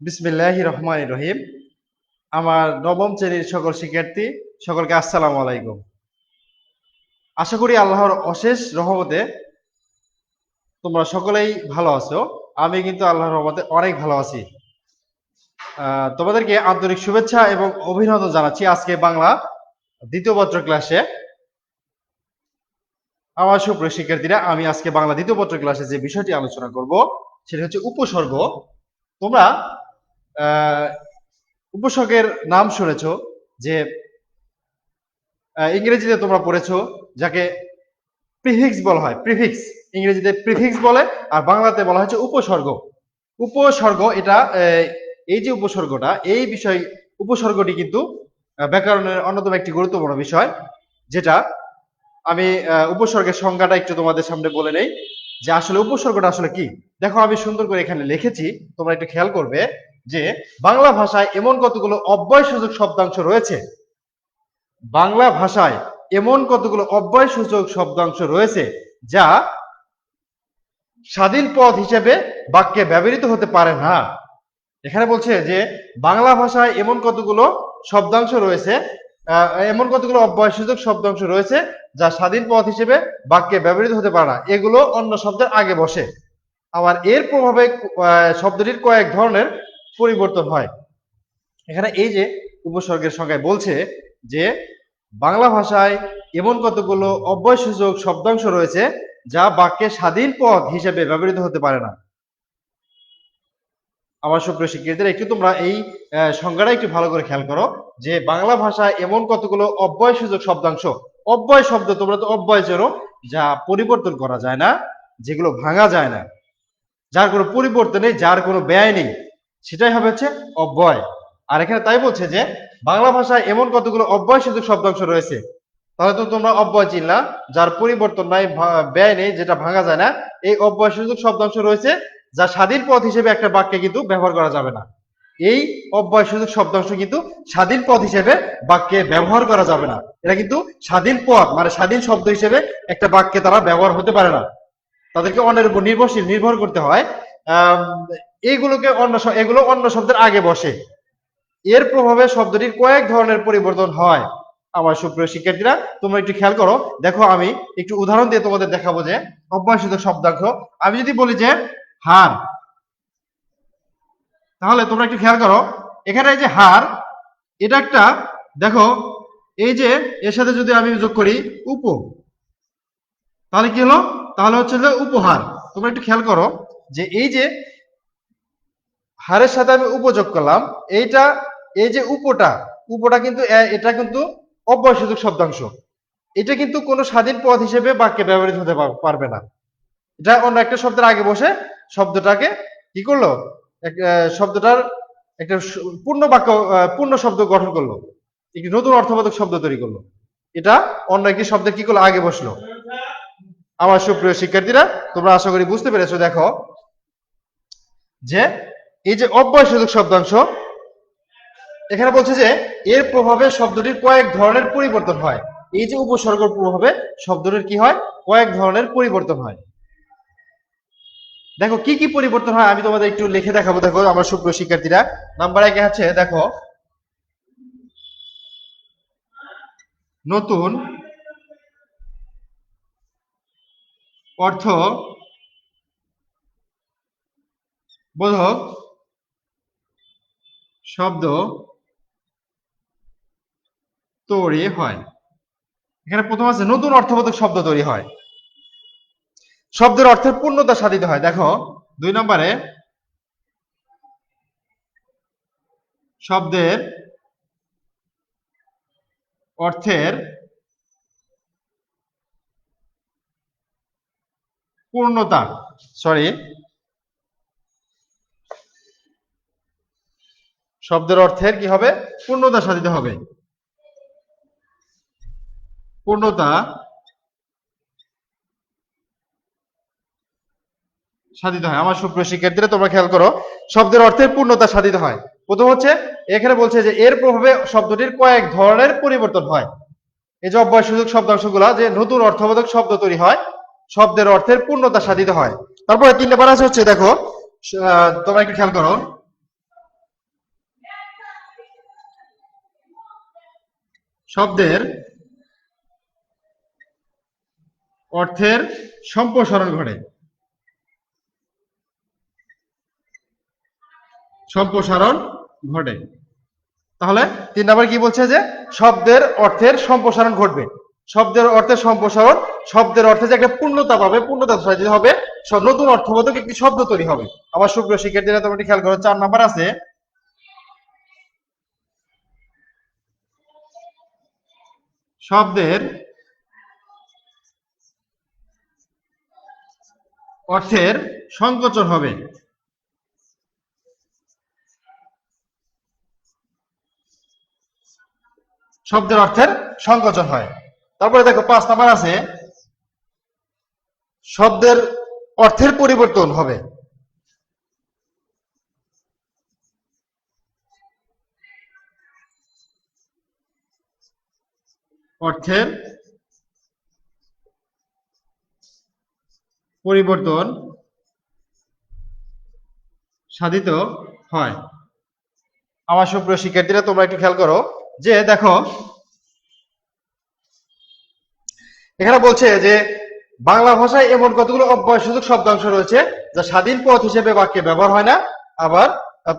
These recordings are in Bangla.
বিসমিল্লাহ রহমান রহিম। আমার নবম শ্রেণির সকল শিক্ষার্থী, সকলকে আসসালামু আলাইকুম। আশা করি আল্লাহর অশেষ রহমতে তোমরা সকলেই ভালো আছো। আমি কিন্তু আল্লাহর রহমতে অনেক ভালো আছি। তোমাদেরকে আন্তরিক শুভেচ্ছা এবং অভিনন্দন জানাচ্ছি আজকে বাংলা দ্বিতীয় পত্র ক্লাসে। আমার সুপ্রিয় শিক্ষার্থীরা, আমি আজকে বাংলা দ্বিতীয় পত্র ক্লাসে যে বিষয়টি আলোচনা করব সেটা হচ্ছে উপসর্গ। তোমরা উপসর্গের নাম শুনেছো যে ইংরেজিতে তোমরা পড়েছো যাকে প্রিফিক্স বলা হয়, প্রিফিক্স। ইংরেজিতে প্রিফিক্স বলে আর বাংলাতে বলা হচ্ছে উপসর্গ। উপসর্গ এটা এই যে উপসর্গটা, এই বিষয়, উপসর্গটি কিন্তু ব্যাকরণের অন্যতম একটি গুরুত্বপূর্ণ বিষয়, যেটা আমি উপসর্গের সংজ্ঞাটা একটু তোমাদের সামনে বলে নেই যে আসলে উপসর্গটা আসলে কি। দেখো, আমি সুন্দর করে এখানে লিখেছি, তোমরা একটু খেয়াল করবে যে বাংলা ভাষায় এমন কতগুলো অব্যয় সূচক শব্দাংশ রয়েছে। বাংলা ভাষায় এমন কতগুলো অব্যয় সূচক শব্দাংশ রয়েছে যা স্বাধীন পদ হিসেবে বাক্যে ব্যবহৃত হতে পারে না। এখানে বলছে যে বাংলা ভাষায় এমন কতগুলো শব্দাংশ রয়েছে এমন কতগুলো অব্যয় সূচক শব্দাংশ রয়েছে যা স্বাধীন পদ হিসেবে বাক্যে ব্যবহৃত হতে পারে না। এগুলো অন্য শব্দের আগে বসে। আবার এর প্রভাবে শব্দটির কয়েক ধরনের পরিবর্তন হয়। এখানে এই যে উপসর্গের সংখ্যায় বলছে যে, বাংলা ভাষায় এমন কতগুলো অব্যয়সূচক শব্দাংশ রয়েছে যা বাক্যে স্বাধীন পদ হিসেবে ব্যবহৃত হতে পারে না। আমার সুপ্রিয় শিক্ষার্থীরা, একটু তোমরা এই সংজ্ঞাটা একটু ভালো করে খেয়াল করো যে, বাংলা ভাষায় এমন কতগুলো অব্যয়সূচক শব্দাংশ, অব্যয় শব্দ তোমরা তো অব্যয় চেনো যা পরিবর্তন করা যায় না, যেগুলো ভাঙা যায় না। যার কোনো পরিবর্তন নেই, যার কোনো ব্যয় নেই, সেটাই হবে হচ্ছে অব্যয়। আর এখানে তাই বলছে যে, বাংলা ভাষায় এমন কতগুলো অব্যয় সূচক শব্দাংশ রয়েছে, তাহলে তো তোমরা অব্যয় চিনলা, যার পরিবর্তন নাই ব্যয় নেই, যেটা ভাঙা যায় না, এই অব্যয় সূচক শব্দাংশ রয়েছে, যা স্বাধীন পদ হিসেবে একটা বাক্যে কিন্তু ব্যবহার করা যাবে না। এই অব্যয় সূচক শব্দাংশ কিন্তু স্বাধীন পদ হিসেবে বাক্যে ব্যবহার করা যাবে না। এটা কিন্তু স্বাধীন পদ মানে স্বাধীন শব্দ হিসেবে একটা বাক্যে তারা ব্যবহার হতে পারে না। তাদেরকে অন্যের উপর নির্ভরশীল, নির্ভর করতে হয়। এইগুলোকে অন্য এগুলো অন্য শব্দের আগে বসে। এর প্রভাবে শব্দটির কয়েক ধরনের পরিবর্তন হয়। আমার সুপ্রিয় শিক্ষার্থীরা, তোমরা একটু খেয়াল করো। দেখো, আমি একটু উদাহরণ দিয়ে তোমাদের দেখাবো যে অভ্যাসিত শব্দাংশ আমি যদি বলি যে হার, তাহলে তোমরা একটু খেয়াল করো। এখানে এই যে হার, এটা একটা, দেখো, এই যে এর সাথে যদি আমি যোগ করি উপ তাহলে কি হলো? তাহলে হচ্ছে যে উপহার। তোমরা একটু খেয়াল করো যে এই যে হারের সাথে আমি উপযোগ করলাম, এইটা, এই যে উপটা উপটা কিন্তু এটা কিন্তু অব্যয়সূচক শব্দাংশ। এটা কিন্তু কোনো স্বাধীন পদ হিসেবে বাক্যে ব্যবহৃত হতে পারবে না। এটা অন্য একটা শব্দের আগে বসে শব্দটাকে কি করল? শব্দটার একটা পূর্ণ বাক্য পূর্ণ শব্দ গঠন করল। একটি নতুন অর্থবোধক শব্দ তৈরি করল। এটা অন্য একটি শব্দের কি করল? আগে বসল। আমার সুপ্রিয় শিক্ষার্থীরা, তোমরা আশা করি বুঝতে পেরেছ, দেখো, যে এই যে অব্যয়সূচক শব্দাংশ, এখানে বলছে যে এর প্রভাবে শব্দটির কয়েক ধরনের পরিবর্তন হয়। এই যে উপসর্গের প্রভাবে শব্দটির কি হয়? কয়েক ধরনের পরিবর্তন হয়। দেখো, কি কি পরিবর্তন হয় আমি তোমাদের একটু লিখে দেখাবো, দেখো, আমার সুপ্রিয় শিক্ষার্থীরা। নাম্বার একে আছে, দেখো, নতুন অর্থ বোধক শব্দ তৈরি হয়। এখানে প্রথম আছে, নতুন অর্থবোধক শব্দ তৈরি হয়। শব্দের অর্থের পূর্ণতা সাধিত হয়। দেখো, দুই নম্বরে শব্দের অর্থের পূর্ণতা সরি শব্দের অর্থের কি হবে? পূর্ণতা সাধিত হবে। পূর্ণতা সাধিত হয়। আমার সুপ্রিয় শিক্ষার্থীরা, তোমরা খেয়াল করো, শব্দের অর্থের পূর্ণতা সাধিত হয়। প্রথম হচ্ছে, এখানে বলছে যে এর প্রভাবে শব্দটির কয়েক ধরনের পরিবর্তন হয়। এই যে অব্যয় সুযোগ শব্দাংশগুলা, যে নতুন অর্থবোধক শব্দ তৈরি হয় শব্দের অর্থের পূর্ণতা সাধিত হয়। তারপরে তিন নাম্বার আছে হচ্ছে, দেখো তোমরা একটু খেয়াল করো। শব্দের অর্থের সম্প্রসারণ ঘটে। সম্প্রসারণ ঘটে। তাহলে তিন নাম্বার কি বলছে যে, শব্দের অর্থের সম্প্রসারণ ঘটবে। শব্দের অর্থের সম্প্রসারণ, শব্দের অর্থে যে একটা পূর্ণতা পাবে, পূর্ণতা সাজিত হবে নতুন অর্থবোধক একটি শব্দ তৈরি হবে। আমার সুপ্রিয় শিক্ষার্থীরা, তোমরা খেয়াল করো, চার নাম্বার আছে। শব্দের অর্থের সংকোচন হবে। শব্দের অর্থের সংকোচন হয়। তারপরে দেখো পাঁচ নাম্বার আছে, শব্দের অর্থের পরিবর্তন হবে। অর্থের পরিবর্তন সাধিত হয়। আমার সুপ্রিয় শিক্ষার্থীরা, তোমরা একটু খেয়াল করো যে, দেখো এখানে বলছে যে বাংলা ভাষায় এমন কতগুলো অব্যয়সূচক শব্দাংশ রয়েছে যা স্বাধীন পথ হিসেবে বাক্যে ব্যবহার হয় না, আবার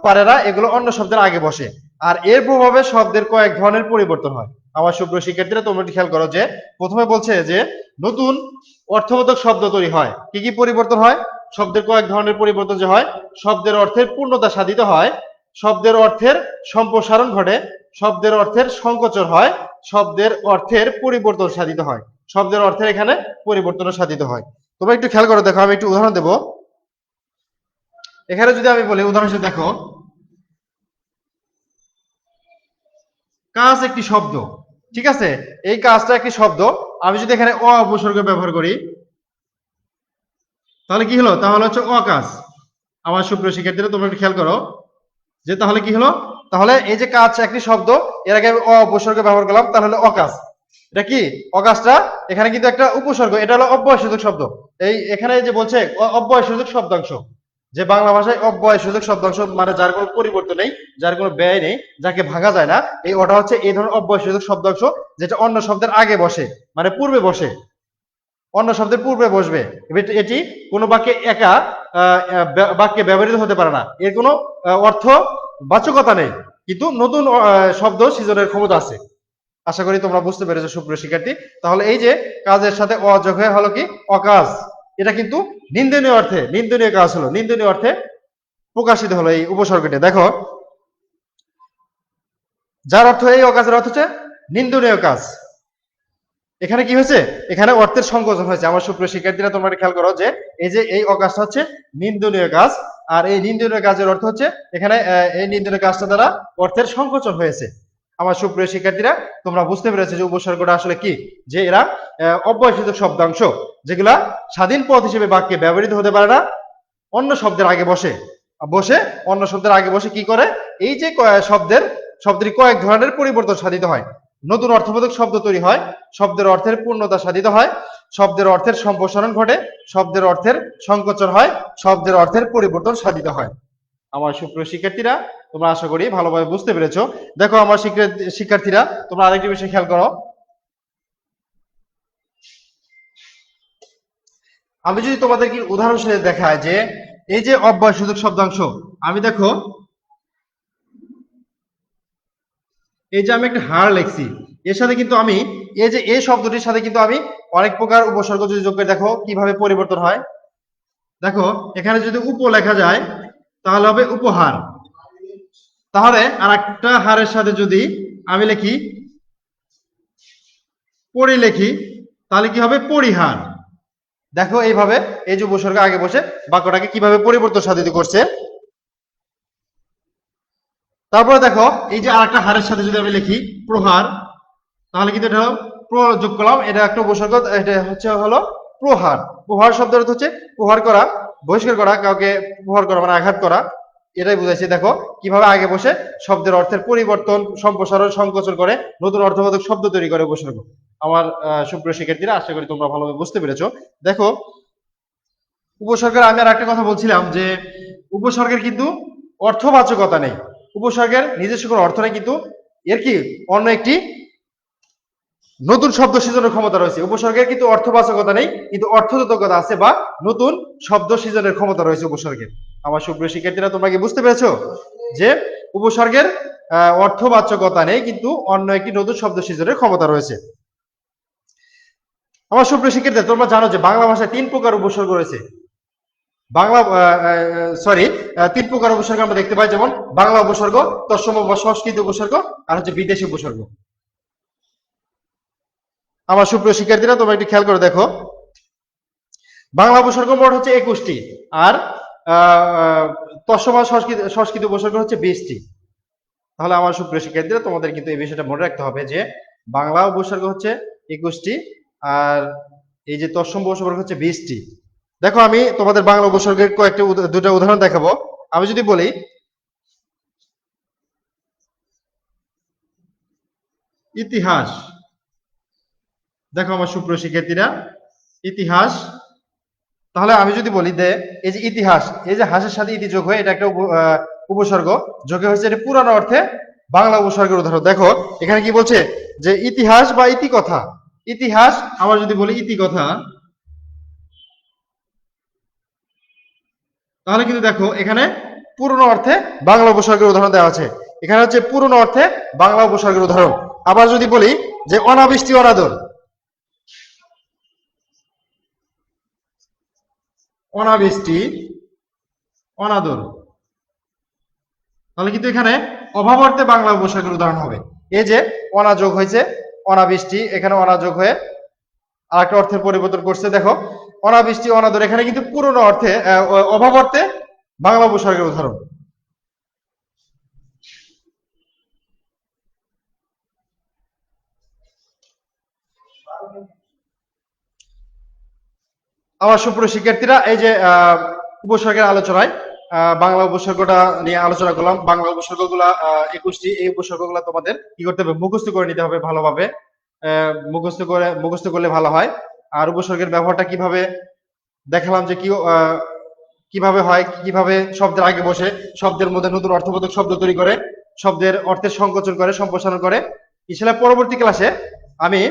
পারেরা এগুলো অন্য শব্দের আগে বসে। আর এর প্রভাবে শব্দের কয়েক ধরনের পরিবর্তন হয়। আমার সুপ্রিয় শিক্ষার্থীরা, তোমরা খেয়াল করো যে প্রথমে বলছে যে নতুন অর্থবোধক শব্দ তৈরি হয়। কি কি পরিবর্তন হয়? শব্দের কয়েক ধরনের পরিবর্তন যে হয়, শব্দের অর্থের পূর্ণতা সাধিত হয়, শব্দের অর্থের সম্প্রসারণ ঘটে, শব্দের অর্থের সংকোচন হয়, শব্দের অর্থের পরিবর্তন সাধিত হয়। শব্দের অর্থের এখানে পরিবর্তন সাধিত হয়। তোমরা একটু খেয়াল করো, দেখো আমি একটু উদাহরণ দেব। এখানে যদি আমি বলি, উদাহরণ হিসেবে দেখো। কাজ একটি শব্দ, ঠিক আছে? এই কাজটা একটি শব্দ। আমি যদি এখানে অ উপসর্গ ব্যবহার করি, তাহলে কি হলো? তাহলে হচ্ছে অকাজ আমার সুপ্রিয় শিক্ষার্থীরা, তোমরা একটু খেয়াল করো যে তাহলে কি হলো? তাহলে এই যে কাজ একটি শব্দ, এর আগে আমি অ উপসর্গ ব্যবহার করলাম, তাহলে অকাজ এটা কি? অকাজটা এখানে কিন্তু একটা উপসর্গ, এটা হলো অব্যয়সূচক শব্দ। এই এখানে যে বলছে, অ- অব্যয়সূচক শব্দাংশ। যে বাংলা ভাষায় অব্যয়সূচক শব্দাংশ মানে যার কোনো পরিবর্তন নেই, যার কোনো ব্যয় নেই, যাকে ভাঙা যায় না, এই ওটা হচ্ছে এই ধরনের অব্যয়সূচক শব্দাংশ, যেটা অন্য শব্দের আগে বসে মানে পূর্বে বসে। অন্য শব্দের পূর্বে বসবে। এটি- কোনো বাক্যে একা বাক্যে ব্যবহৃত হতে পারে না। এর কোনো অর্থ বাচকতা নেই। কিন্তু নতুন শব্দ সৃজনের ক্ষমতা আছে। আশা করি তোমরা বুঝতে পেরেছ, সুপ্রিয় শিক্ষার্থী। তাহলে এই যে কাজের সাথে অযোগ হয়ে হলো কি? অকাজ। এটা কিন্তু নিন্দনীয় অর্থে, নিন্দনীয় কাজ হলো, নিন্দনীয় অর্থে প্রকাশিত হলো এই উপসর্গটি। দেখো, যার অর্থ এই অকাজের অর্থ হচ্ছে নিন্দনীয় কাজ। এখানে কি হয়েছে? এখানে অর্থের সংকোচন হয়েছে। আমার সুপ্রিয় শিক্ষার্থীরা, তোমরা খেয়াল করো যে এই যে এই অকাজটা হচ্ছে নিন্দনীয় কাজ, আর এই নিন্দনীয় কাজের অর্থ হচ্ছে এখানে এই নিন্দনীয় কাজটা দ্বারা অর্থের সংকোচন হয়েছে। আমার সুপ্রিয় শিক্ষার্থীরা তোমরা বুঝতে পেরেছ যে উপসর্গটা আসলে কি? যে এরা আহ, অব্যয়সূচক শব্দাংশ যেগুলা স্বাধীন পথ হিসেবে বাক্যে ব্যবহৃত হতে পারে না অন্য শব্দের আগে বসে। বসে অন্য শব্দের আগে বসে কি করে? এই যে শব্দের শব্দের কয়েক ধরনের পরিবর্তন সাধিত হয়। নতুন অর্থবোধক শব্দ তৈরি হয় শব্দের অর্থের পূর্ণতা সাধিত হয় শব্দের অর্থের সম্প্রসারণ ঘটে শব্দের অর্থের সংকোচন হয় শব্দের অর্থের পরিবর্তন সাধিত হয়। আমার সুপ্রিয় শিক্ষার্থীরা তোমরা আশা করি ভালোভাবে বুঝতে পেরেছ। দেখো আমার শিক্ষা- শিক্ষার্থীরা, তোমরা আরেকটি বিষয় খেয়াল করো। আমি যদি তোমাদেরকে উদাহরণ হিসেবে দেখায় যে, এই যে অব্যয় সুযোগ শব্দাংশ, আমি দেখো, এই যে আমি একটা হার লিখছি, এর সাথে কিন্তু আমি, এই যে এই শব্দটির সাথে কিন্তু আমি অনেক প্রকার উপসর্গ যদি যোগ করে দেখো, কীভাবে পরিবর্তন হয়। দেখো, এখানে যদি উপ লেখা যায়, তাহলে হবে উপহার। তাহলে আর একটা হারের সাথে যদি আমি লিখি পরি লিখি, তাহলে কি হবে? পরিহার। দেখো এইভাবে এই যে উপসর্গ আগে বসে বাক্যটাকে কীভাবে পরিবর্তন সাধিত করছে। তারপরে দেখো, এই যে আরেকটা হারের সাথে যদি আমি লিখি, প্রহার, তাহলে কিন্তু এটা হলো প্র যোগ করলাম, এটা একটা উপসর্গ, এটা হচ্ছে হলো প্রহার। প্রহার অর্থ হচ্ছে প্রহার করা, বহিষ্কার করা, কাউকে প্রহার করা মানে আঘাত করা। এটাই বুঝাইছে। দেখো, কীভাবে আগে বসে শব্দের অর্থের পরিবর্তন, সম্প্রসারণ, সংকোচন করে নতুন অর্থবোধক শব্দ তৈরি করে উপসর্গ আমার সুপ্রিয় শিক্ষার্থীরা, আশা করি তোমরা ভালোভাবে বুঝতে পেরেছ। দেখো, উপসর্গের আমি আর একটা কথা বলছিলাম যে, উপসর্গের কিন্তু অর্থবাচকতা নেই। উপসর্গের নিজস্ব কোনো অর্থ নেই, কিন্তু এর কি অন্য একটি নতুন শব্দ সৃজনের ক্ষমতা রয়েছে। উপসর্গের কিন্তু অর্থবাচকতা নেই, কিন্তু অর্থযোগ্যতা আছে বা নতুন শব্দ সৃজনের ক্ষমতা রয়েছে উপসর্গের। আমার সুপ্রিয় শিক্ষার্থীরা, তোমরা কি বুঝতে পেরেছ যে উপসর্গের অর্থবাচকতা নেই, কিন্তু অন্য একটি নতুন শব্দ সৃজনের ক্ষমতা রয়েছে। আমার সুপ্রিয় শিক্ষার্থীরা তোমরা জানো যে বাংলা ভাষায় তিন প্রকার উপসর্গ রয়েছে। বাংলা সরি তিন প্রকার উপসর্গ আমরা দেখতে পাই, যেমন বাংলা উপসর্গ, তৎসম বা সংস্কৃত উপসর্গ, আর হচ্ছে বিদেশি উপসর্গ। আমার সুপ্রিয় শিক্ষার্থীরা, তোমরা একটু খেয়াল করে দেখো। বাংলা উপসর্গ মোট হচ্ছে একুশটি, আর আর সংস্কৃত সংস্কৃত উপসর্গ হচ্ছে বিশটি তাহলে আমার সুপ্রিয় শিক্ষার্থীরা, তোমাদের কিন্তু এই বিষয়টা মনে রাখতে হবে যে বাংলা উপসর্গ হচ্ছে একুশটি আর এই যে তৎসম উপসর্গ হচ্ছে বিশটি দেখো, আমি তোমাদের বাংলা উপসর্গের কয়েকটা দুটো উদাহরণ দেখাবো। আমি যদি বলি, ইতিহাস। দেখো আমার সুপ্রিয় শিক্ষার্থীরা, ইতিহাস তাহলে আমি যদি বলি যে, এই যে ইতিহাস, এই যে হাসের সাথে ইতি যোগ হয়ে এটা একটা উপসর্গ, যোগে হচ্ছে এটা পুরানো অর্থে বাংলা উপসর্গের উদাহরণ। দেখো, এখানে কি বলছে? যে ইতিহাস বা ইতি কথা ইতিহাস, আবার যদি বলি ইতি কথা তাহলে কিন্তু দেখো, এখানে পুরনো অর্থে বাংলা উপসর্গের উদাহরণ দেওয়া আছে। এখানে হচ্ছে পুরনো অর্থে বাংলা উপসর্গের উদাহরণ। আবার যদি বলি যে অনাবৃষ্টি অনাদর অনাবৃষ্টি, অনাদর। তাহলে কিন্তু এখানে অভাব অর্থে বাংলা উপসর্গের উদাহরণ হবে। এই যে অনাযোগ হয়েছে, অনাবৃষ্টি, এখানে অনাযোগ হয়ে আরেকটা অর্থের পরিবর্তন করছে, দেখো। অনাবৃষ্টি, অনাদর, এখানে কিন্তু পুরনো অর্থে অভাবর্তে অভাব অর্থে বাংলা উপসর্গের উদাহরণ। আমার সুপ্রিয় শিক্ষার্থীরা এই যে উপসর্গের আলোচনায় বাংলা উপসর্গটা নিয়ে আলোচনা করলাম। বাংলা উপসর্গগুলা আহ, একুশটি এই উপসর্গগুলা তোমাদের কি করতে হবে? মুখস্থ করে নিতে হবে ভালোভাবে। মুখস্থ করে মুখস্থ করলে ভালো হয়। আর উপসর্গের ব্যবহারটা কীভাবে দেখালাম যে কি কীভাবে হয় কীভাবে শব্দের আগে বসে শব্দের মধ্যে নতুন অর্থবোধক শব্দ তৈরি করে শব্দের অর্থের সংকোচন করে সম্প্রসারণ করে। ইনশাল্লাহ পরবর্তী ক্লাসে আমি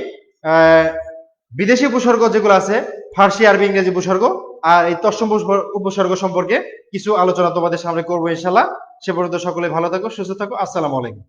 বিদেশি উপসর্গ যেগুলো আছে, ফার্সি, আরবি, ইংরেজি উপসর্গ আর এই তৎসম উপসর্গ- সম্পর্কে কিছু আলোচনা তোমাদের সামনে করব ইনশাল্লাহ সে পর্যন্ত সকলে ভালো থাকো, সুস্থ থাকো, আসসালামু আলাইকুম।